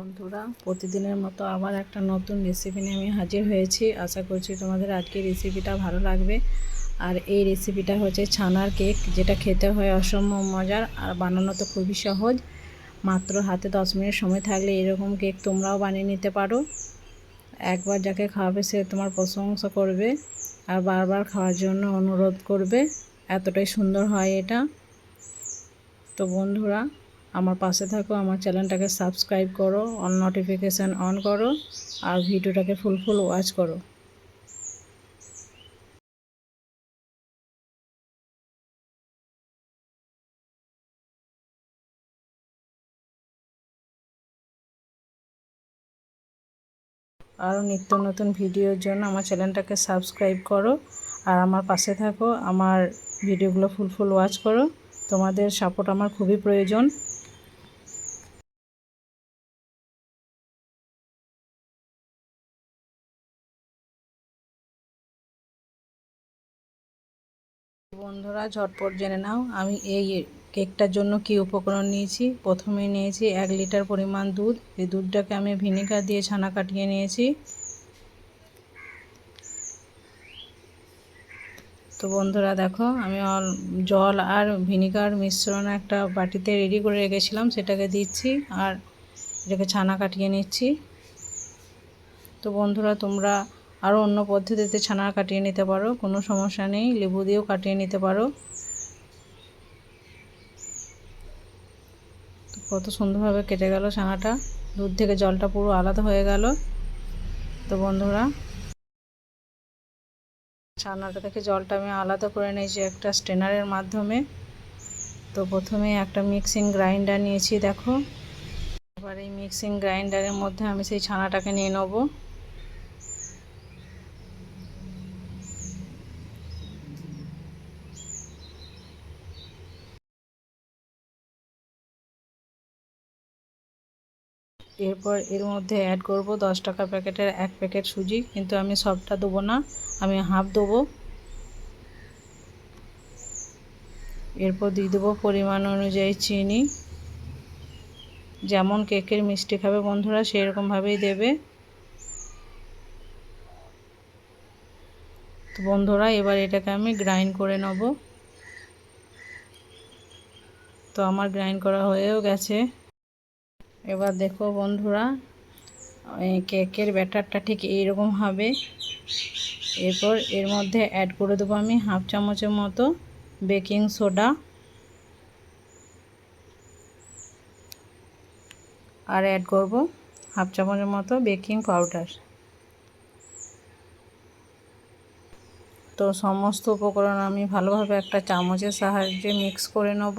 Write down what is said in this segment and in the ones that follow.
বন্ধুরা, প্রতিদিনের মতো আবার একটা নতুন রেসিপি নিয়ে আমি হাজির হয়েছি। আশা করছি তোমাদের আজকে রেসিপিটা ভালো লাগবে। আর এই রেসিপিটা হচ্ছে ছানার কেক যেটা খেতে হয় অসম্ভব মজার আর বানানো তো খুবই সহজ। মাত্র হাতে দশ মিনিট সময় থাকলে এরকম কেক তোমরাও বানিয়ে নিতে পারো। একবার যাকে খাওয়াবে সে তোমার প্রশংসা করবে আর বারবার খাওয়ার জন্য অনুরোধ করবে। এতটাই সুন্দর হয় এটা। তো বন্ধুরা আমার পাশে থাকো, আমার চ্যানেলটাকে সাবস্ক্রাইব করো অন নোটিফিকেশান অন করো, আর ভিডিওটাকে ফুল ফুল ওয়াচ করো। আরও নিত্য নতুন ভিডিওর জন্য আমার চ্যানেলটাকে সাবস্ক্রাইব করো, আর আমার পাশে থাকো, আমার ভিডিওগুলো ফুল ফুল ওয়াচ করো। তোমাদের সাপোর্ট আমার খুবই প্রয়োজন। বন্ধুরা, ঝটপট জেনে নাও, আমি এই কেকটার জন্য কি উপকরণ নিয়েছি? প্রথমে নিয়েছি এক লিটার পরিমাণ দুধ। এই দুধটাকে আমি ভিনেগার দিয়ে ছানা কাটিয়ে নিয়েছি। তো বন্ধুরা দেখো, আমি জল আর ভিনিগার মিশ্রণ একটা বাটিতে রেডি করে রেখেছিলাম, সেটাকে দিচ্ছি আর এটাকে ছানা কাটিয়ে নিচ্ছি। তো বন্ধুরা, তোমরা আরও অন্য পদ্ধতিতে ছানা কাটিয়ে নিতে পারো, কোনো সমস্যা নেই, লেবু দিয়েও কাটিয়ে নিতে পারো। কত সুন্দরভাবে কেটে গেল ছানাটা, দুধ থেকে জলটা পুরো আলাদা হয়ে গেল। তো বন্ধুরা ছানাটা থেকে জলটা আমি আলাদা করে নিয়েছি একটা স্টেনারের মাধ্যমে। তো প্রথমে একটা মিক্সিং গ্রাইন্ডার নিয়েছি, দেখো। এবার এই মিক্সিং গ্রাইন্ডারের মধ্যে আমি সেই ছানাটাকে নিয়ে নেব। এরপর এর মধ্যে অ্যাড করব দশ টাকা প্যাকেটের এক প্যাকেট সুজি, কিন্তু আমি সবটা দেবো না। আমি হাফ দেবো। এরপর দিয়ে দেবো পরিমাণ অনুযায়ী চিনি। যেমন কেকের মিষ্টি খাবে বন্ধুরা, সেরকমভাবেই দেবে। তো বন্ধুরা, এবার এটাকে আমি গ্রাইন্ড করে নেব। তো আমার গ্রাইন্ড করা হয়েও গেছে। এবার দেখো বন্ধুরা কেকের ব্যাটারটা ঠিক এইরকম হবে। এরপর এর মধ্যে অ্যাড করে দেবো আমি হাফ চামচের মতো বেকিং সোডা আর অ্যাড করব হাফ চামচের মতো বেকিং পাউডার তো সমস্ত উপকরণ আমি ভালোভাবে একটা চামচের সাহায্যে মিক্স করে নেব।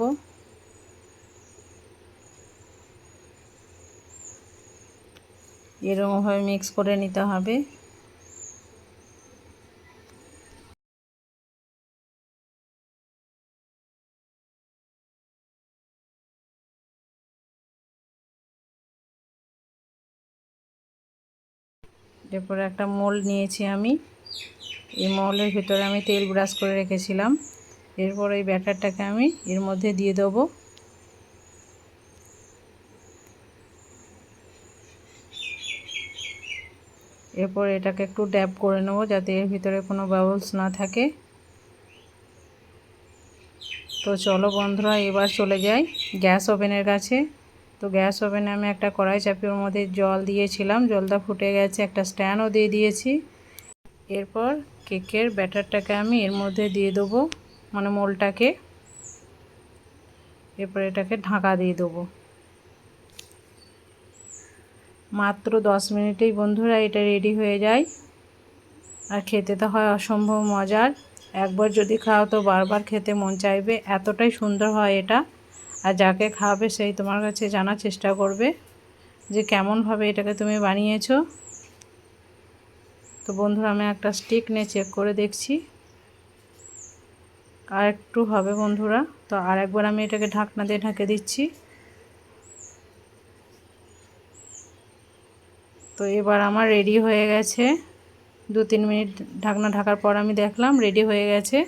এরকমভাবে মিক্স করে নিতে হবে। এরপরে একটা মোল নিয়েছি আমি। এই মলের ভিতরে আমি তেল ব্রাশ করে রেখেছিলাম। এরপর এই ব্যাটারটাকে আমি এর মধ্যে দিয়ে দেবো। এরপর এটাকে একটু ড্যাপ করে নেব যাতে এর ভিতরে কোনো বাবলস না থাকে। তো চলো বন্ধুরা, এবার চলে যাই গ্যাস ওভেনের কাছে। তো গ্যাস ওভেনে আমি একটা কড়াই চাপি ওর মধ্যে জল দিয়েছিলাম। জলটা ফুটে গেছে, একটা স্ট্যান্ডও দিয়ে দিয়েছি। এরপর কেকের ব্যাটারটাকে আমি এর মধ্যে দিয়ে দেবো মানে মোলটাকে। এরপর এটাকে ঢাকা দিয়ে দেবো। মাত্র দশ মিনিটেই বন্ধুরা এটা রেডি হয়ে যায়। আর খেতে তো হয় অসম্ভব মজার। একবার যদি খাও তো বারবার খেতে মন চাইবে, এতটাই সুন্দর হয় এটা। আর যাকে খাওয়াবে সেই তোমার কাছে জানার চেষ্টা করবে যে কেমনভাবে এটাকে তুমি বানিয়েছো। তো বন্ধুরা, আমি একটা স্টিক নিয়ে চেক করে দেখছি। আর একটু হবে বন্ধুরা, তো আর একবার আমি এটাকে ঢাকনা দিয়ে ঢাকে দিচ্ছি। তো এবার আমার রেডি হয়ে গেছে। দু তিন মিনিট ঢাকনা ঢাকার পর আমি দেখলাম রেডি হয়ে গেছে।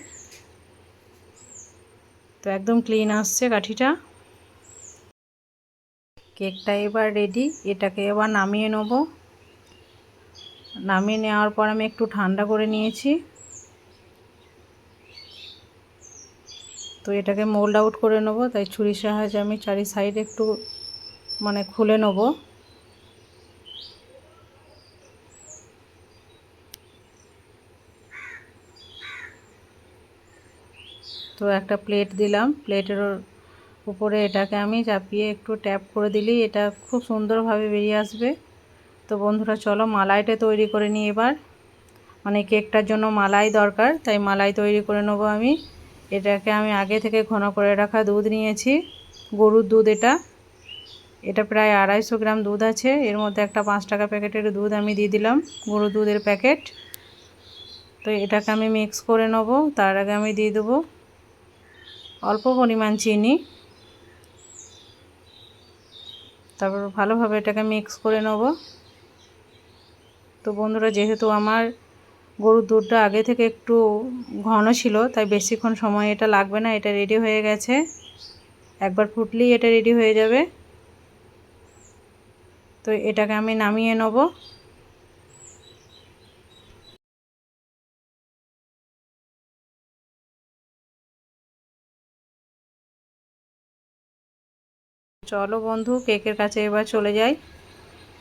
তো একদম ক্লিন আসছে কাঠিটা। কেকটা এবার রেডি এটাকে এবার নামিয়ে নেব। নামিয়ে নেওয়ার পর আমি একটু ঠান্ডা করে নিয়েছি। তো এটাকে মোল্ড আউট করে নেব, তাই ছুরির সাহায্যে আমি চারি সাইড একটু মানে খুলে নেব। তো একটা প্লেট দিলাম। প্লেটের উপরে এটাকে আমি চাপিয়ে একটু ট্যাপ করে দিলেই এটা খুব সুন্দরভাবে বেরিয়ে আসবে। তো বন্ধুরা, চলো মালাইটা তৈরি করে নিই এবার। মানে কেকটার জন্য মালাই দরকার, তাই মালাই তৈরি করে নেব আমি। এটাকে আমি আগে থেকে ঘন করে রাখা দুধ নিয়েছি, গরুর দুধ এটা। এটা প্রায় আড়াইশো গ্রাম দুধ আছে। এর মধ্যে একটা পাঁচ টাকা প্যাকেটের দুধ আমি দিয়ে দিলাম, গরুর দুধের প্যাকেট। তো এটাকে আমি মিক্স করে নেব, তার আগে আমি দিয়ে দেবো অল্প পরিমাণ চিনি। তারপর ভালোভাবে এটাকে মিক্স করে নেব। তো বন্ধুরা, যেহেতু আমার গরুর দুধটা আগে থেকে একটু ঘন ছিল, তাই বেশিক্ষণ সময় এটা লাগবে না, এটা রেডি হয়ে গেছে। একবার ফুটলেই এটা রেডি হয়ে যাবে। তো এটাকে আমি নামিয়ে নেব। চলো বন্ধু, কেকের কাছে এবার চলে যাই।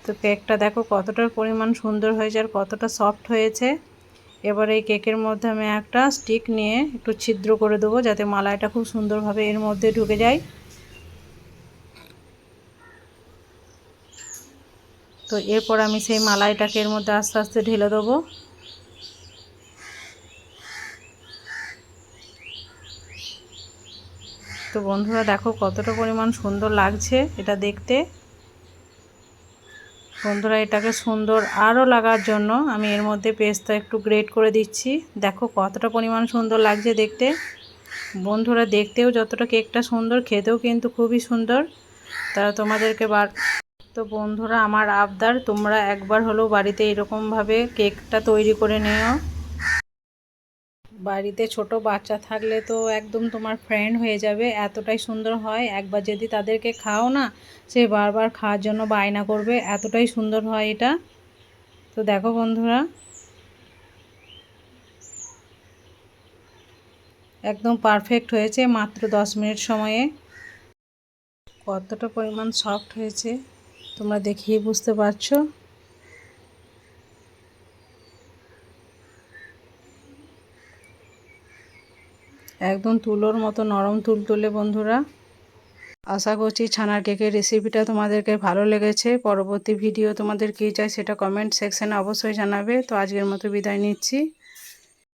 তো কেকটা দেখো কতটা পরিমাণ সুন্দর হয়েছে আর কতটা সফট হয়েছে। এবার এই কেকের মধ্যে আমি একটা স্টিক নিয়ে একটু ছিদ্র করে দেবো যাতে মালাইটা খুব সুন্দরভাবে এর মধ্যে ঢুকে যায়। তো এরপর আমি সেই মালাইটাকে এর মধ্যে আস্তে আস্তে ঢেলে দেবো। তো বন্ধুরা দেখো কতটা পরিমাণ সুন্দর লাগছে এটা দেখতে। বন্ধুরা এটাকে সুন্দর আরও লাগার জন্য আমি এর মধ্যে পেস্তা একটু গ্রেট করে দিচ্ছি। দেখো কতটা পরিমাণ সুন্দর লাগছে দেখতে। বন্ধুরা দেখতেও যতটা কেকটা সুন্দর, খেতেও কিন্তু খুবই সুন্দর। তা তোমাদেরকে বার তো বন্ধুরা আমার আবদার, তোমরা একবার হলেও বাড়িতে এরকমভাবে কেকটা তৈরি করে নিও। বাড়িতে ছোট বাচ্চা থাকলে তো একদম তোমার ফ্রেন্ড হয়ে যাবে, এতটাই সুন্দর হয়। একবার যদি তাদেরকে খাও না, সে বারবার খাওয়ার জন্য বায়না করবে, এতটাই সুন্দর হয় এটা। তো দেখো বন্ধুরা, একদম পারফেক্ট হয়েছে মাত্র দশ মিনিট সময়ে। কতটা পরিমাণ সফট হয়েছে, তোমরা দেখিয়ে বুঝতে পারছ। একদম তুলোর মতো নরম তুল তুলতুলে বন্ধুরা। আশা করছি ছানার কেকের রেসিপিটা তোমাদেরকে ভালো লেগেছে। পরবর্তী ভিডিও তোমাদের কী চাই সেটা কমেন্ট সেকশানে অবশ্যই জানাবে। তো আজকের মতো বিদায় নিচ্ছি।